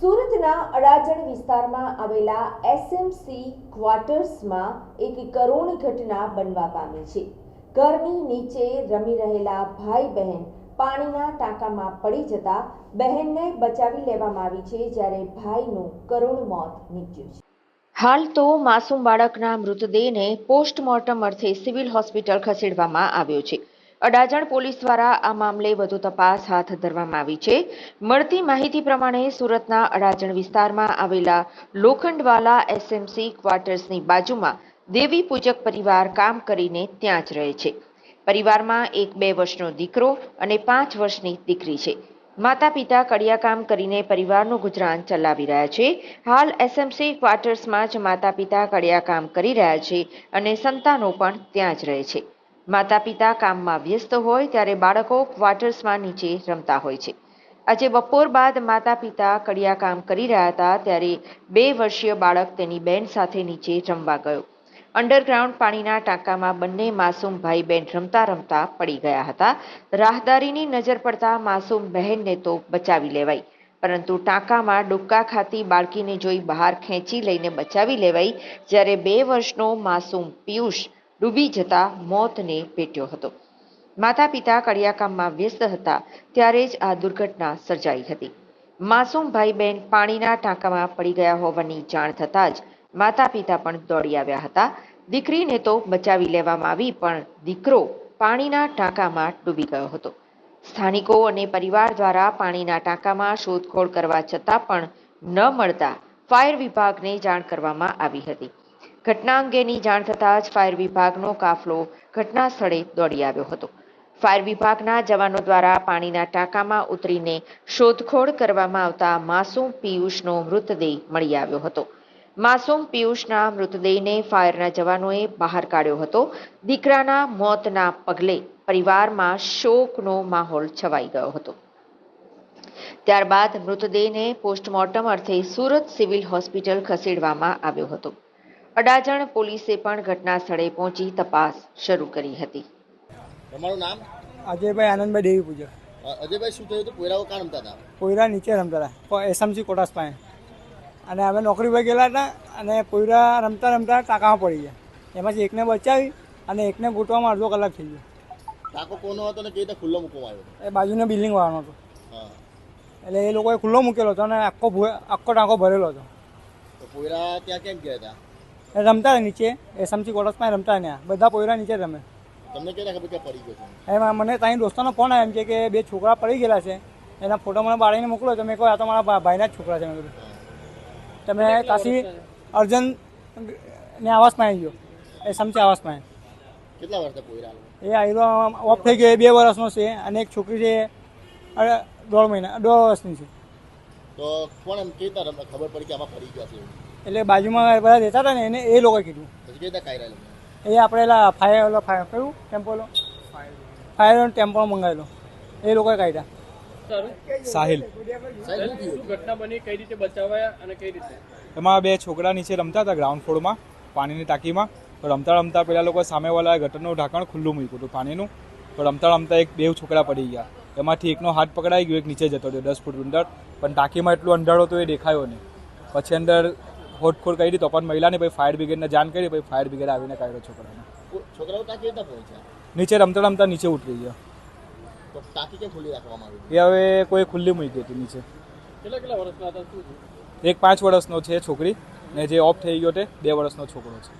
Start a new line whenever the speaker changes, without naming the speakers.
સુરતના અડાજણ વિસ્તારમાં આવેલા એસએમસી ક્વાર્ટર્સમાં એક કરુણ ઘટના બનવા પામી છે. ઘરની નીચે રમી રહેલા ભાઈ બહેન પાણીના ટાંકામાં પડી જતા બહેનને બચાવી લેવામાં આવી છે જ્યારે ભાઈનું કરુણ મોત નીપજ્યું છે. હાલ તો માસૂમ બાળકના મૃતદેહને પોસ્ટમોર્ટમ અર્થે સિવિલ હોસ્પિટલ ખસેડવામાં આવ્યો છે. અડાજણ પોલીસ દ્વારા આ મામલે વધુ તપાસ હાથ ધરવામાં આવી છે. મળતી માહિતી પ્રમાણે સુરતના અડાજણ વિસ્તારમાં આવેલા લોખંડવાલા એસએમસી ક્વાર્ટર્સની બાજુમાં દેવી પૂજક પરિવાર કામ કરીને ત્યાં જ રહે છે. પરિવારમાં એક બે વર્ષનો દીકરો અને પાંચ વર્ષની દીકરી છે. માતા પિતા કડિયા કામ કરીને પરિવારનું ગુજરાન ચલાવી રહ્યા છે. હાલ એસએમસી ક્વાર્ટર્સમાં જ માતા પિતા કડિયા કામ કરી રહ્યા છે અને સંતાનો પણ ત્યાં જ રહે છે. માતા પિતા કામમાં વ્યસ્ત હોય ત્યારે બાળકો ક્વાર્ટર્સમાં નીચે રમતા હોય છે. આજે બપોર બાદ માતા પિતા કડિયા કામ કરી રહ્યા હતા ત્યારે બે વર્ષીય બાળક તેની બેન સાથે નીચે રમવા ગયો. અંડરગ્રાઉન્ડ પાણીના ટાંકામાં બંને માસૂમ ભાઈ બહેન રમતા રમતા પડી ગયા હતા. રાહદારીની નજર પડતા માસૂમ બહેનને તો બચાવી લેવાઈ. પરંતુ ટાંકામાં ડુક્કા ખાતી બાળકીને જોઈ બહાર ખેંચી લઈને બચાવી લેવાઈ. જ્યારે બે વર્ષનો માસૂમ પિયુષ ડૂબી જતા મોતને પેટ્યો હતો. માતા પિતા કડિયાકામમાં વ્યસ્ત હતા ત્યારે જ આ દુર્ઘટના સર્જાઈ હતી. માસૂમ ભાઈ બહેન પાણીના ટાંકામાં પડી ગયા હોવાની જાણ થતાં જ માતા પિતા પણ દોડી આવ્યા હતા. દીકરીને તો બચાવી લેવામાં આવી પણ દીકરો પાણીના ટાંકામાં ડૂબી ગયો હતો. સ્થાનિકો અને પરિવાર દ્વારા પાણીના ટાંકામાં શોધખોળ કરવા છતાં પણ ન મળતા ફાયર વિભાગને જાણ કરવામાં આવી હતી. ઘટના અંગેની જાણ થતાં જ ફાયર વિભાગનો કાફલો ઘટના સ્થળે દોડી આવ્યો હતો. ફાયર વિભાગના જવાનો દ્વારા પાણીના ટાંકામાં ઉતરીને શોધખોળ કરવામાં આવતા માસૂમ પિયુષનો મૃતદેહ મળી આવ્યો હતો. માસૂમ પિયુષના મૃતદેહને ફાયરના જવાનોએ બહાર કાઢ્યો હતો. દીકરાના મોતના પગલે પરિવારમાં શોકનો માહોલ છવાઈ ગયો હતો. ત્યારબાદ મૃતદેહને પોસ્ટમોર્ટમ અર્થે સુરત સિવિલ હોસ્પિટલ ખસેડવામાં આવ્યો હતો. અડાજણ પોલીસે પણ ઘટના સ્થળે પહોંચી તપાસ શરૂ કરી હતી.
તમારું નામ?
અજયભાઈ આનંદભાઈ દેવી પૂજક.
અજયભાઈ શું થયું હતું? પોયરાઓ કાં રમતા હતા?
પોયરા નીચે રમતા હતા. એસએમસી કોટાસ પાસે અને અમે નોકરી પર ગયેલા હતા અને પોયરા રમતા રમતા ટાંકામાં પડી ગયા. એમાંથી એકને બચાવી અને એકને ગોટવામાં અડધો કલાક થઈ ગયો.
ટાંકો કોનો હતો ને કેવી રીતે ખુલ્લો મૂકવામાં આવ્યો
એ બાજુનો બિલ્ડિંગ વાળાનો હતો એટલે એ લોકોએ ખુલ્લો મૂકેલો હતો અને આખો આખો ટાંકો ભરેલો હતો.
તો પોયરા ત્યાં કેમ ગયા હતા?
રમતા નીચે એસએમસી કોટાસ પાસે રમતા ત્યાં. બધા પોયરા નીચે રમે.
તમને કેટલા ખબર કે પડી ગયો
એમાં મને ત્યાં દોસ્તોનો ફોન આવ્યો એમ છે કે બે છોકરા પડી ગયેલા છે. એના ફોટો મને બાળીને મોકલો. તો મેં કહ્યું આ તો મારા ભાઈના જ છોકરા છે. મેં કીધું. તમે કાશી અર્જન ને આવાસમાં આવી ગયો. એ સમચે આવાસમાં.
કેટલા વર્ષ પોયરા?
એ આયરો ઓફ થઈ ગયો. એ બે વર્ષનો છે અને એક છોકરી છે દોઢ મહિના દોઢ વર્ષની છે.
તો કોણ એમ કેતા ખબર પડી કે આમાં ફરી ગયા છે?
એટલે બાજુમાં બધા રહેતા હતા ને એને એ લોકોએ કીધું. એ આપણે એલા ફાયર ઓલો ફાયર કયું? ટેમ્પોલો ફાયર ફાયર ટેમ્પો મંગાવેલો. એ લોકોએ કાઢ્યા.
સાહિલ.
સાહેબ શું થયું?
ઘટના બની? કઈ રીતે બચાવાયા અને કઈ રીતે?
એમાં બે છોકરા નીચે રમતા હતા ગ્રાઉન્ડ ફ્લોરમાં પાણીની ટાંકીમાં. તો રમતા રમતા પેલા લોકો સામેવાળા ગટરનું ઢાંકણ ખુલ્લું મૂક્યું હતું પાણીનું. તો રમતા રમતા એક બે છોકરા પડી ગયા. એમાંથી એકનો હાથ પકડાઈ ગયો એક નીચે જતો રહ્યો દસ ફૂટ અંદર પણ ટાંકીમાં એટલું અંધારો તો એ દેખાયો નહીં. પછી અંદર હોડખોડ કરી તો પણ મહિલાને પછી ફાયર બ્રિગેડને જાણ કરી પછી ફાયર બ્રિગેડ આવીને કાઢ્યો છોકરાને.
છોકરાઓ ત્યાં કેવી પહોંચ્યા
નીચે રમતા રમતા નીચે ઉતરી ગયા.
ટાંકી કેમ ખુલ્લી રાખવામાં આવી
એ હવે કોઈ ખુલ્લી મૂકી હતી નીચે.
કેટલા કેટલા વર્ષના હતા?
એક પાંચ વર્ષનો છે છોકરી ને જે ઓફ થઈ ગયો તે બે વર્ષનો છોકરો છે.